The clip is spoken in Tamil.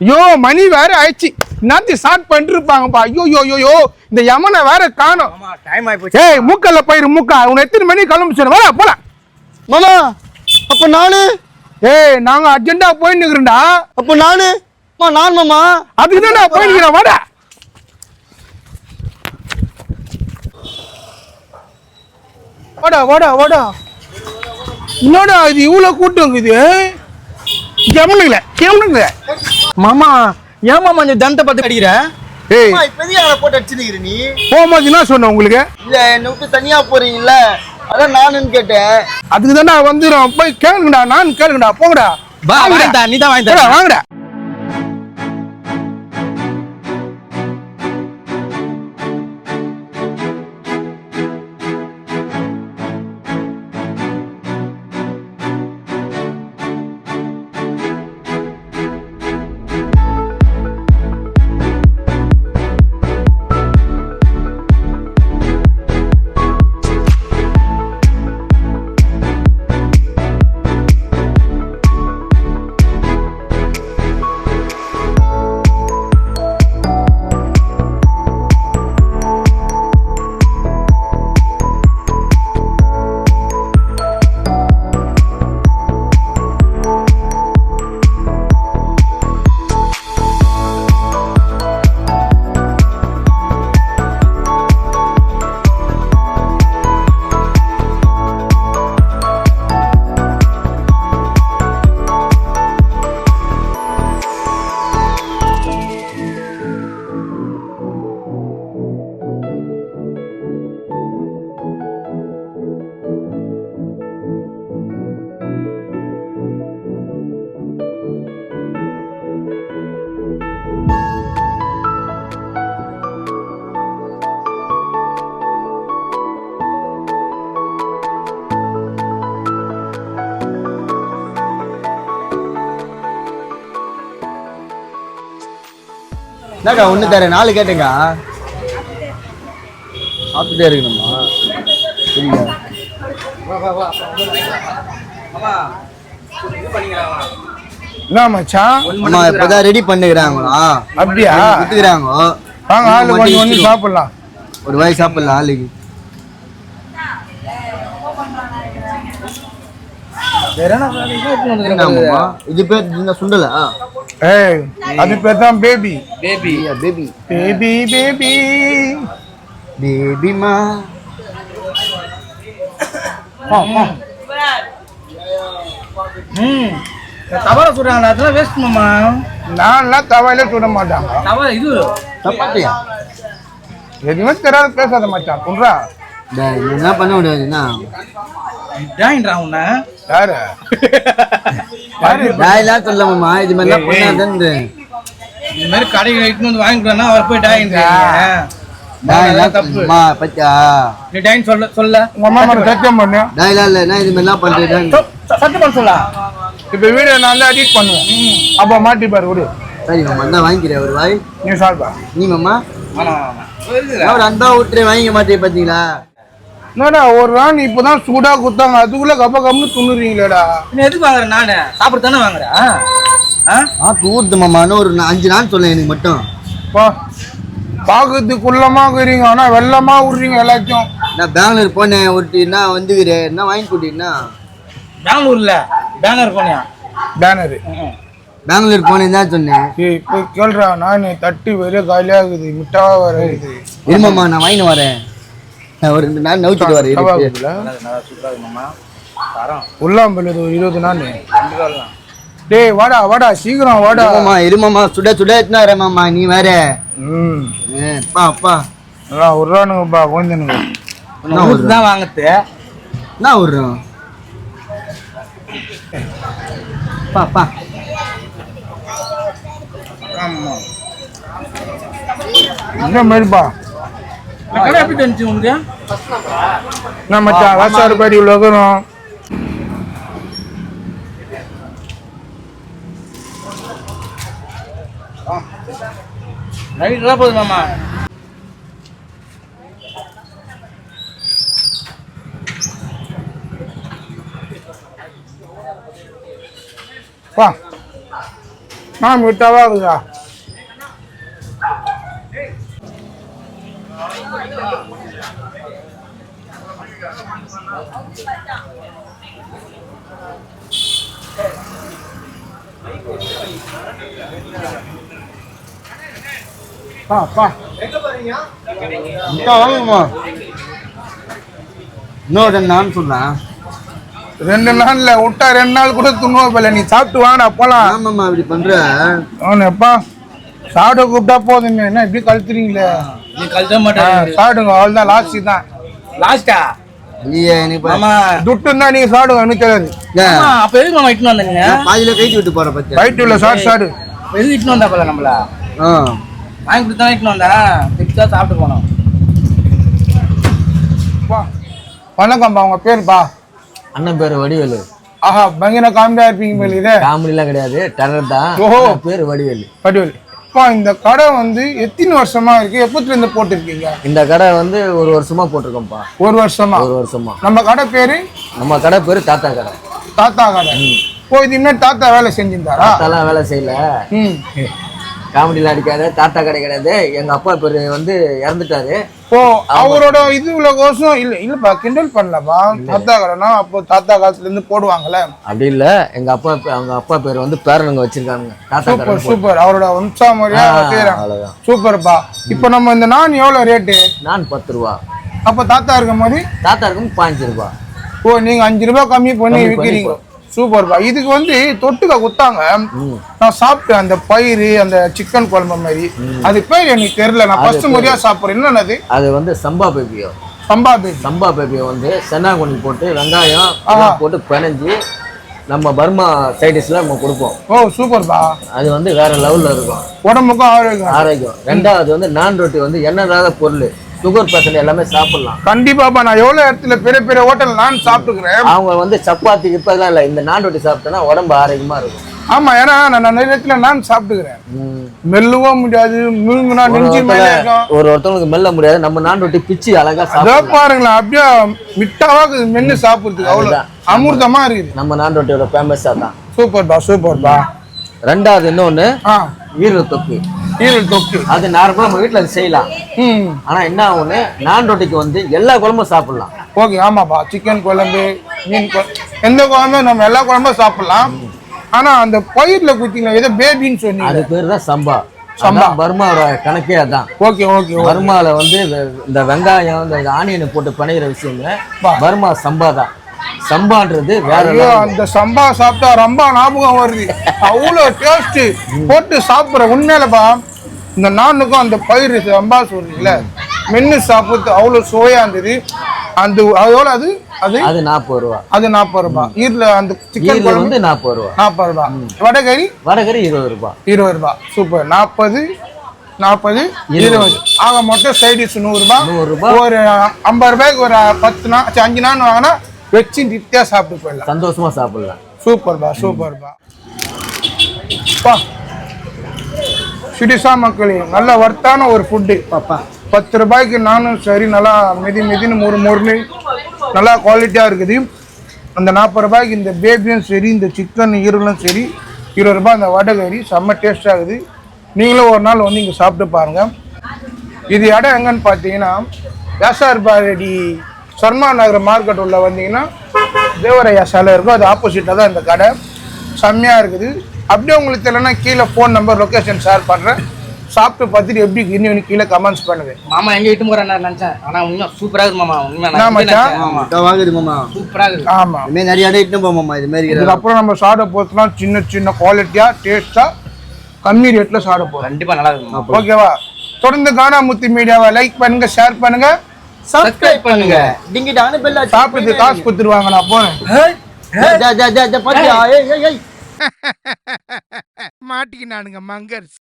ஐயோ மணி வேற ஆயிடுச்சு. நாத்தி ஸ்டார்ட் பண்ணிட்டு இருப்பாங்கப்பா ஐயோ ஐயோ ஐயோ, இந்த யமனை வேற காணும். டைம் ஆகி போச்சு ஏய் மூக்கல்ல போயிரு மூக்கா. உன்னை எத்தனை மணி கிளம்பி சொன்ன வாடா போலாம். மாமா அப்ப நானு? ஏய் நாங்க அர்ஜென்டா போய் நிக்கிறோம்டா அப்ப நானு? மா நான் மாமா. அதுக்கு தான் நான் போய் நிக்கிறேன் வாடா. வாடா வாடா வாடா. என்னடா இது இவ்வளவு கூட்டம் இது கவனிக்கல கவனிக்கல மாமா ஏன் மாமா இந்த தண்டத்தை பார்த்து அடிக்கிற ஏய். எதுக்கு அவளை போட்டு அடிச்சிருக்கிற நீ? போகும்போது என்ன சொன்னேன் உங்களுக்கு? இல்ல என்னை விட்டு தனியா போறீங்கல்ல? அதான் நானுன்னு கேட்டேன். அதுக்கு தானே வந்துடும் போய் கேளுங்கடா நான் கேளுங்கடா போங்கடா. வாங்கடா. வாங்கடா நீ தான் வாங்கி போடா, தர வாங்கடா. என்னக்கா ஒண்ணு தரேன் நாலு கேட்டேங்க சாப்பிட்டுட்டே இருக்கணுமா? சரிங்க. என்ன மச்சான் அம்மா இப்பதான் ரெடி பண்ணுகிறாங்களா அப்படியா? வித்துக்கிறாங்க. வாங்க ஆளு கொஞ்சம் சாப்பிடலாம். ஒரு வாய் சாப்பிடலாம் ஆளுக்கு. என்ன மாமா? இது பேர் என்ன சுண்டலா? ஏய் அது பேர் தான் baby baby baby baby baby பேபிமா ம். தவற சொல்றாங்க அதெல்லாம் வேஸ்ட் மாமா. நான்லாம் தவாயில சுட மாட்டாங்க தவற இது. தப்பாட்டியா? எதுவுமே தெரியாத பேசாத மச்சான் இது என்ன பண்ண முடியாதுன்னா உன்ன. யாரு? யாரு? டாய்லாம் சொல்ல மாமா. இது மாதிரிலாம் பண்ணாதன்னு இந்த மாதிரி கடைக்கு இட்டுன்னு வந்து வாங்கிக்கலாம்னா அவர் போய் டாயின்றீங்க டாய்லாம் தப்பு. அம்மா பத்தியா நீ டாயின் சொல்ல சொல்ல. உங்க அம்மா மேல சத்தியம் பண்ணு. டாய்லாம் இல்லைன்னா இது மாதிரிலாம் பண்றேன் சத்தியம் பண்ண சொல்ல. இப்ப வீடியோ நான் எடிட் பண்ணுவேன். அப்ப மாட்டி பாரு விடு சரி மாமா தான் வாங்கிக்கிறேன் ஒரு வாய். நீ சால்பா நீ மாமா. ஒரு அன்பா விட்டுறேன் வாங்கிக்க மாட்டேன் பாத்தீங்களா? என்னடா ஒரு ராணி இப்பதான் சூடா குத்தாங்க. அதுக்குள்ள கப்ப கம்னு துண்ணுறீங்களேடா. நீ எதுக்கு வாங்குற நானு? சாப்பிட தானே வாங்குற? ஆ? ஆ? ஊத்து மாமான்னு ஒரு நா- அஞ்சு நாள் சொல்லேன் எனக்கு மட்டும். பா பாக்குறதுக்கு குள்ளமா இருக்கிறீங்க. ஆனா வெள்ளமா விடுறீங்க எல்லாத்தையும். நான் பெங்களூர் போனேன் ஒருட்டின்னா வந்துக்கிறேன் என்ன வாங்கி கொடுத்தீங்கன்னா பெங்களூர்ல? பேனர் போனியா? பேனரு. பெங்களூர் போனேன் தான் சொன்னேன். இப்போ கேள்றா நான் தட்டி வெளியே காலியா இருக்குது மிட்டா வர இருக்குது இருமாம்மா நான் வாங்கிட்டு வரேன். ஒரு ரெண்டு நாள் மாமா தரம். உள்ளாம்பல் இது ஒரு இருபது நாள். டேய் வாடா வாடா சீக்கிரம் வாடா. இருமாம்மா இருமாம்மா சுட சுட எத்தனை வரேன் மாமா நீ வேற. ம். அப்பா அப்பா நல்லா விட்றானுங்கப்பா கொஞ்சனுங்க. என்ன ஒரு தான் என்ன விடுறோம் அப்பா அப்பா இந்த மாதிரிப்பா? கடை எப்படி தெரிஞ்சு உனக்கு? மச்சான் வாசாறு பாடி நைட் தான் போகுது மாமா. வா. ஆ மிட்டாவா இருக்குதா பா பா. முட்டை வாங்குமா இன்னும் ரெண்டு நான் சொல்றேன் ரெண்டு நாள்ல விட்டா ரெண்டு நாள் கூட துண்ணுவ போல. நீ சாப்பிட்டு வாங்கடா போலாம். ஆமாம்மா இப்படி பண்ற. அவனப்பா சாப்பிட கூப்பிட்டா போதுமே. என்ன இப்படி கழுத்துறீங்களே? நீ கழுத்த ஆ, மாட்டேன் சாப்பிடுங்க லாஸ்ட் தான். லாஸ்டா இல்லையே நீ பா- மாமா. துட்டு இருந்தா நீங்க சாப்பிடுங்க எனக்கு தெரியாது. அப்ப எதுக்கு மாமா இட்டுன்னு வந்தீங்க? பாதியில கைட்டு விட்டு போற பத்தியா வயிற்று உள்ள சாப்பிடு அப்ப எதுக்கு இட்டுன்னு வந்தா போல நம்மள? ஆ. வாங்கி கொடுத்தா இட்டுன்னு வந்தா? திட்டா சாப்பிட்டு போனோம் பா வணக்கம்ப்பா உங்க பேருப்பா அண்ணன் பேரு வடிவேலு. ஆஹா பயங்கர காமெடியா இருப்பீங்க மேல இதே. காமெடிலாம் கிடையாது டெரர் தான். பேரு வடிவேலு. பட்டுவல் அப்பா இந்த கடை வந்து எத்தனை வருஷமா இருக்கு? எப்பத்துல இருந்து போட்டிருக்கீங்க? இந்த கடை வந்து ஒரு வருஷமா போட்டிருக்கோம்ப்பா. ஒரு வருஷமா? ஒரு வருஷமா. நம்ம கடை பேரு? நம்ம கடை பேரு தாத்தா கடை. தாத்தா கடை. ஓ இது இன்னும் தாத்தா வேலை செஞ்சிருந்தாரா? தாத்தாலாம் வேலை செய்யல. ம். காமெடியில் அடிக்காத தாத்தா கடை கிடையாது. எங்க அப்பா பேரு வந்து இறந்துட்டாரு. ஓ அவரோட இது உள்ள கோசம் இல்ல இல்லப்பா கிண்டல் பண்ணலப்பா. தாத்தா கடைனா அப்போ தாத்தா காலத்துல இருந்து போடுவாங்கல்ல. அப்படி இல்ல. எங்க அப்பா அவங்க அப்பா பேர் வந்து பேரனுங்க வச்சிருக்காங்க சூப்பர் சூப்பர். அவரோட வம்சாமரியா செய்யறாங்க அவ்வளவுதான். சூப்பர்ப்பா. இப்போ நம்ம இந்த நான் எவ்வளவு ரேட்டு நான் பத்து ரூபா. அப்ப தாத்தா இருக்கும் போது தாத்தா இருக்கும் பாஞ்சு ரூபா. ஓ நீங்க அஞ்சு ரூபாய் கம்மி பண்ணி விற்கிறீங்க சூப்பர்ப்பா இதுக்கு வந்து தொட்டுக்க குத்தாங்க. ம். நான் சாப்பிட்டேன். அந்த பயிறு அந்த சிக்கன் குழம்பு மாதிரி. அது பேர் எனக்கு தெரியல. நான் ஃபர்ஸ்ட் முறையா சாப்பிட்றேன். என்னது அது? வந்து சம்பா பேபியோ. சம்பா பேபி. சம்பா பேபியை வந்து சென்னாங்குனி போட்டு வெங்காயம் போட்டு பிணைஞ்சு நம்ம பர்மா சைடிஸ்ல நம்ம கொடுப்போம். ஓ சூப்பர்ப்பா அது வந்து வேற லெவல்ல இருக்கும். உடம்புக்கும் ஆரோக்கியம். ஆரோக்கியம். ரெண்டாவது வந்து நான் ரொட்டி வந்து எண்ணெய் பொருள். சுகர் பேஷண்ட் எல்லாமே சாப்பிடலாம். கண்டிப்பாப்பா நான் எவ்வளவு இடத்துல பெரிய பெரிய ஹோட்டல் நான் சாப்பிட்டுக்கிறேன். அவங்க வந்து சப்பாத்தி இப்பதான் இல்லை இந்த நான் ரொட்டி சாப்பிட்டோன்னா உடம்பு ஆரோக்கியமா இருக்கும். ஆமா ஏன்னா நான் நிறைய இடத்துல நான் சாப்பிட்டுக்கிறேன். மெல்லவும் முடியாது முழுங்குனா நெஞ்சு மேலே ஒரு ஒருத்தவங்களுக்கு மெல்ல முடியாது நம்ம நான் ரொட்டி பிச்சு அழகா அதோ சாப்பிடலாம். பாருங்களேன் அப்படியே மிட்டாவா இருக்குது மென்னு சாப்பிடுறதுக்கு அதுதான். அமிர்தமா இருக்குது. நம்ம நான் ரொட்டியோட ஃபேமஸ் தான் சூப்பர்ப்பா சூப்பர்ப்பா. ரெண்டாவது இன்னொன்னு ஆ. ஈரல் தொக்கு. அது நார்மலா நம்ம வீட்டுல அது செய்யலாம். ம். ஆனா என்ன ஆகும்னு நான் ரொட்டிக்கு வந்து எல்லா குழம்பும் சாப்பிடலாம். ஓகே ஆமாப்பா. சிக்கன் குழம்பு மீன் குழம்பு எந்த குழம்பும் நம்ம எல்லா குழம்பும் சாப்பிடலாம். ஆனா அந்த பயிர்ல குத்திங்களா ஏதோ பேபின்னு சொன்னீங்க. அது பேர் தான் சம்பா. சம்பா. பர்மாவோட கணக்கே அதான். ஓகே ஓகே பர்மால வந்து இந்த வெங்காயம் இந்த ஆனியனை போட்டு பிணைகிற விஷயங்க. பர்மா சம்பா தான். சம்பான்றது வேற. அந்த சம்பா சாப்பிட்டா ரொம்ப ஞாபகம் வருது. அவ்வளோ டேஸ்ட் போட்டு சாப்பிட்ற உண்மையிலப்பா இந்த நானுக்கும் அந்த பயிர் சம்பா சொல்றீங்கள மென்னு சாப்பிட்டு அவ்வளோ சுவையா இருந்தது. அந்த அது எவ்வளோ அது அது? அது நாற்பது ரூபா. அது நாற்பது ரூபாய் ஈரில் அந்த சிக்கன் வந்து நாற்பது ரூபா. நாற்பது ரூபாய் வடகறி? வடகறி இருபது ரூபா. இருபது ரூபாய் சூப்பர். நாற்பது நாற்பது இருபது. ஆக மொத்தம் சைடிஷ் நூறுரூபா நூறு ரூபாய் ஒரு ஐம்பது ரூபாய்க்கு ஒரு பத்து நாள் அஞ்சு நாள் வாங்கினா வச்சு திருப்தியாக சாப்பிட்டு போயிடலாம். சந்தோஷமா சாப்பிடலாம். சூப்பர்பா சூப்பர்பா. பா. சிடிசா மக்களே நல்ல வர்த்தான ஒரு ஃபுட்டு பாப்பா. பத்து ரூபாய்க்கு நானும் சரி நல்லா மெதி மெதின்னு மொறு மொறுன்னு நல்லா குவாலிட்டியாக இருக்குது. அந்த நாற்பது ரூபாய்க்கு இந்த பேபியும் சரி இந்த சிக்கன் ஈரலும் சரி இருபது ரூபாய் அந்த வடகறி செம்ம டேஸ்ட் ஆகுது நீங்களும் ஒரு நாள் வந்து இங்கே சாப்பிட்டு பாருங்கள் இது இடம் எங்கன்னு பார்த்தீங்கன்னா வியாசார் பாரடி சர்மா நகர் மார்க்கெட் உள்ள வந்தீங்கன்னா தேவரையா சாலை இருக்கும் அது ஆப்போசிட்டாக தான் இந்த கடை. செம்மையாக இருக்குது. அப்படியே உங்களுக்கு தெரியலனா கீழே ஃபோன் நம்பர் லொக்கேஷன் ஷேர் பண்ணுறேன் சாப்பிட்டு பார்த்துட்டு எப்படி இன்னும் கீழே கமெண்ட்ஸ் பண்ணுங்க. மாமா எங்க இட்டு போறேன் நினைச்சேன். ஆனா உண்மை சூப்பரா இருக்கு மாமா. உண்மை? ஆமா. வாங்குது மாமா. சூப்பரா இருக்கு. ஆமாம் இதுமாரி நிறைய இடம் இட்டுன்னு போமாமா இது மாதிரி இதுக்கப்புறம் நம்ம சாப்பிட போகிறதுலாம் சின்ன சின்ன குவாலிட்டியாக டேஸ்ட்டாக கம்மி ரேட்டில் சாப்பிட போகிறோம் கண்டிப்பா நல்லா இருக்கு மாமா. ஓகேவா தொடர்ந்து கானாமுத்தி மீடியாவை லைக் பண்ணுங்க ஷேர் பண்ணுங்க. சப்ஸ்கிரைப் பண்ணுங்க. டிங்கிட்டான பெல்ல சாப்பிட்டு காசு கொடுத்துருவாங்க நான் போனேன் பாத்தியா? ஏய் ஏய் ஏய். மாட்டிக்கினானுங்க மங்கர்ஸ்